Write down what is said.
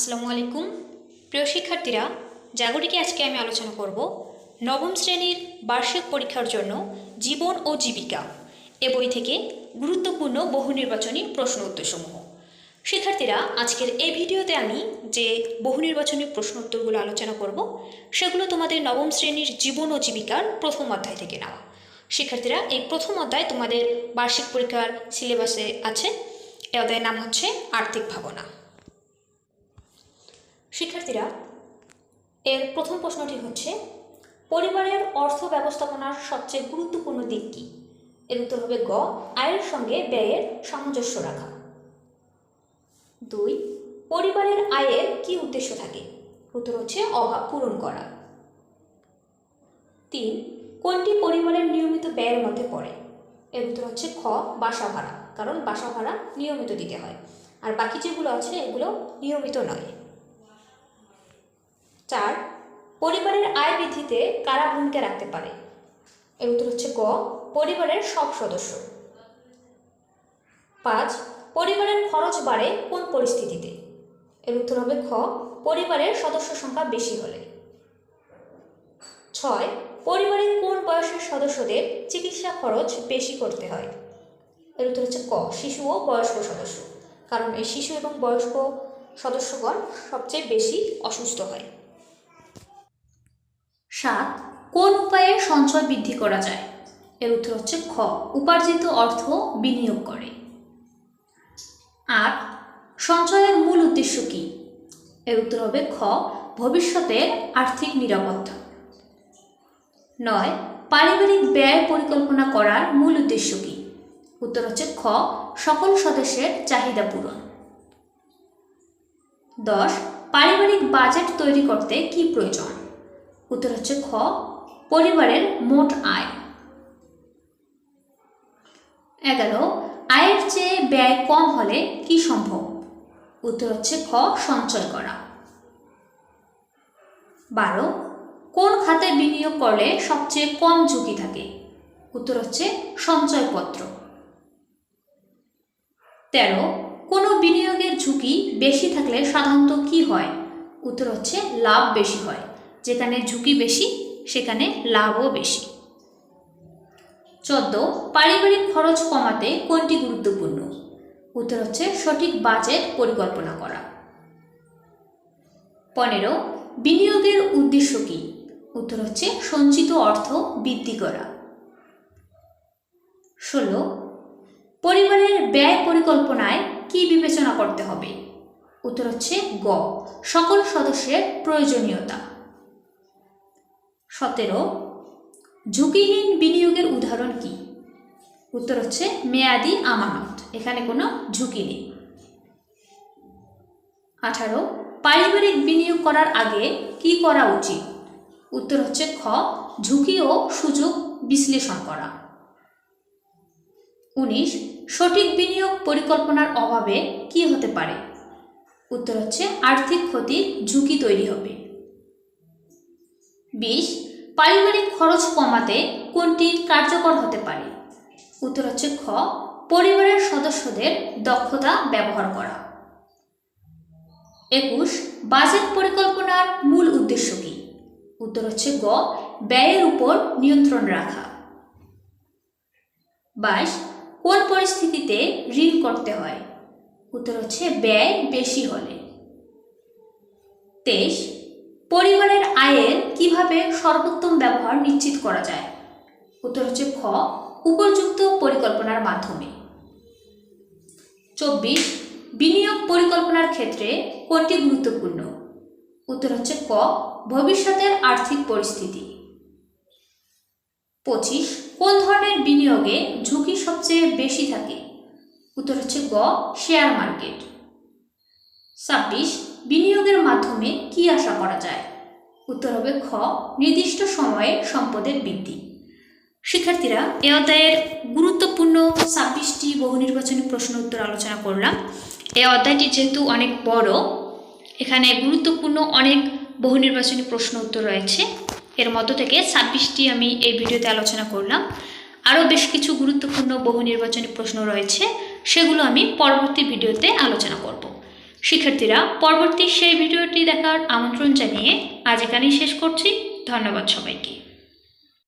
আসসালামু আলাইকুম প্রিয় শিক্ষার্থীরা, জাগরিকে আজকে আমি আলোচনা করব নবম শ্রেণির বার্ষিক পরীক্ষার জন্য জীবন ও জীবিকা এ বই থেকে গুরুত্বপূর্ণ বহু নির্বাচনী প্রশ্ন উত্তরসমূহ। শিক্ষার্থীরা, আজকের এই ভিডিওতে আমি যে বহু নির্বাচনী প্রশ্ন উত্তরগুলো আলোচনা করব, সেগুলো তোমাদের নবম শ্রেণির জীবন ও জীবিকার প্রথম অধ্যায় থেকে নেওয়া। শিক্ষার্থীরা, এই প্রথম অধ্যায় তোমাদের বার্ষিক পরীক্ষার সিলেবাসে আছে। এ অধ্যায়ের নাম হচ্ছে আর্থিক ভাবনা। শিক্ষার্থীরা, এর প্রথম প্রশ্নটি হচ্ছে, পরিবারের অর্থ ব্যবস্থাপনার সবচেয়ে গুরুত্বপূর্ণ দিক কী? এর উত্তর হবে গ, আয়ের সঙ্গে ব্যয়ের সামঞ্জস্য রাখা। দুই, পরিবারের আয়ের কি উদ্দেশ্য থাকে? উত্তর হচ্ছে অভাব পূরণ করা। তিন, কোনটি পরিবারের নিয়মিত ব্যয়ের মধ্যে পড়ে? এর উত্তর হচ্ছে খ, বাসা ভাড়া, কারণ বাসা ভাড়া নিয়মিত দিতে হয়। আর বাকি যেগুলো আছে, এগুলো নিয়মিত নয়। চার, পরিবারের আয় বৃদ্ধিতে কারা ভূমিকা রাখতে পারে? এর উত্তর হচ্ছে গ, পরিবারের সব সদস্য। পাঁচ, পরিবারের খরচ বাড়ে কোন পরিস্থিতিতে? এর উত্তর হবে খ, পরিবারের সদস্য সংখ্যা বেশি হলে। ছয় পরিবারের কোন বয়সের সদস্যদের চিকিৎসা খরচ বেশি করতে হয়? এর উত্তর হচ্ছে ক, শিশু ও বয়স্ক সদস্য। কারণ এই শিশু এবং বয়স্ক সদস্যগণ সবচেয়ে বেশি অসুস্থ হয়। সাত, কোন উপায়ে সঞ্চয় বৃদ্ধি করা যায়? এর উত্তর হচ্ছে খ, উপার্জিত অর্থ বিনিয়োগ করে। আট, সঞ্চয়ের মূল উদ্দেশ্য কী? এর উত্তর হবে খ, ভবিষ্যতের আর্থিক নিরাপত্তা। নয়, পারিবারিক ব্যয় পরিকল্পনা করার মূল উদ্দেশ্য কী? উত্তর হচ্ছে খ, সকল সদস্যের চাহিদা পূরণ। দশ, পারিবারিক বাজেট তৈরি করতে কি প্রয়োজন? উত্তর হচ্ছে খ, পরিবারের মোট আয়। এগারো, আয়ের চেয়ে ব্যয় কম হলে কি সম্ভব? উত্তর হচ্ছে খ, সঞ্চয় করা। বারো, কোন খাতে বিনিয়োগ করলে সবচেয়ে কম ঝুঁকি থাকে? উত্তর হচ্ছে সঞ্চয়পত্র। তেরো, কোনো বিনিয়োগের ঝুঁকি বেশি থাকলে সাধারণত কি হয়? উত্তর হচ্ছে লাভ বেশি হয়। যেখানে ঝুঁকি বেশি, সেখানে লাভও বেশি। চোদ্দ, পারিবারিক খরচ কমাতে কোনটি গুরুত্বপূর্ণ? উত্তর হচ্ছে সঠিক বাজেট পরিকল্পনা করা। পনেরো, বিনিয়োগের উদ্দেশ্য কী? উত্তর হচ্ছে সঞ্চিত অর্থ বৃদ্ধি করা। ষোলো, পরিবারের ব্যয় পরিকল্পনায় কি বিবেচনা করতে হবে? উত্তর হচ্ছে গ, সকল সদস্যের প্রয়োজনীয়তা। সতেরো, ঝুঁকিহীন বিনিয়োগের উদাহরণ কি? উত্তর হচ্ছে মেয়াদি আমানত, এখানে কোনো ঝুঁকি নেই। আঠারো, পারিবারিক বিনিয়োগ করার আগে কি করা উচিত? উত্তর হচ্ছে খ, ঝুঁকি ও সুযোগ বিশ্লেষণ করা। উনিশ, সঠিক বিনিয়োগ পরিকল্পনার অভাবে কি হতে পারে? উত্তর হচ্ছে আর্থিক ক্ষতির ঝুঁকি তৈরি হবে। বিশ পারিবারিক খরচ কমাতে কোনটি কার্যকর হতে পারে? উত্তর হচ্ছে খ, পরিবারের সদস্যদের দক্ষতা ব্যবহার করা। একুশ, বাজেট পরিকল্পনার মূল উদ্দেশ্য কী? উত্তর হচ্ছে গ, ব্যয়ের উপর নিয়ন্ত্রণ রাখা। বাইশ, কোন পরিস্থিতিতে ঋণ করতে হয়? উত্তর হচ্ছে ব্যয় বেশি হলে। তেইশ পরিবারের আয়ের কীভাবে সর্বোত্তম ব্যবহার নিশ্চিত করা যায়? উত্তর হচ্ছে খ, উপযুক্ত পরিকল্পনার মাধ্যমে। চব্বিশ, বিনিয়োগ পরিকল্পনার ক্ষেত্রে কোনটি গুরুত্বপূর্ণ? উত্তর হচ্ছে ক, ভবিষ্যতের আর্থিক পরিস্থিতি। পঁচিশ, কোন ধরনের বিনিয়োগে ঝুঁকি সবচেয়ে বেশি থাকে? উত্তর হচ্ছে গ, শেয়ার মার্কেট। ছাব্বিশ, বিনিয়োগের মাধ্যমে কি আশা করা যায়? উত্তর হবে খ, নির্দিষ্ট সময়ে সম্পদের বৃদ্ধি। শিক্ষার্থীরা, এ অধ্যায়ের গুরুত্বপূর্ণ ছাব্বিশটি বহু নির্বাচনী প্রশ্ন উত্তর আলোচনা করলাম। এই অধ্যায়টি যেহেতু অনেক বড়, এখানে গুরুত্বপূর্ণ অনেক বহু নির্বাচনী প্রশ্ন উত্তর রয়েছে। এর মধ্য থেকে ছাব্বিশটি আমি এই ভিডিওতে আলোচনা করলাম। আরও বেশ কিছু গুরুত্বপূর্ণ বহু নির্বাচনী প্রশ্ন রয়েছে, সেগুলো আমি পরবর্তী ভিডিওতে আলোচনা করব। শিক্ষার্থীরা পরবর্তী সেই ভিডিওটি দেখার আমন্ত্রণ জানিয়ে আজ এখানেই শেষ করছি। ধন্যবাদ সবাইকে।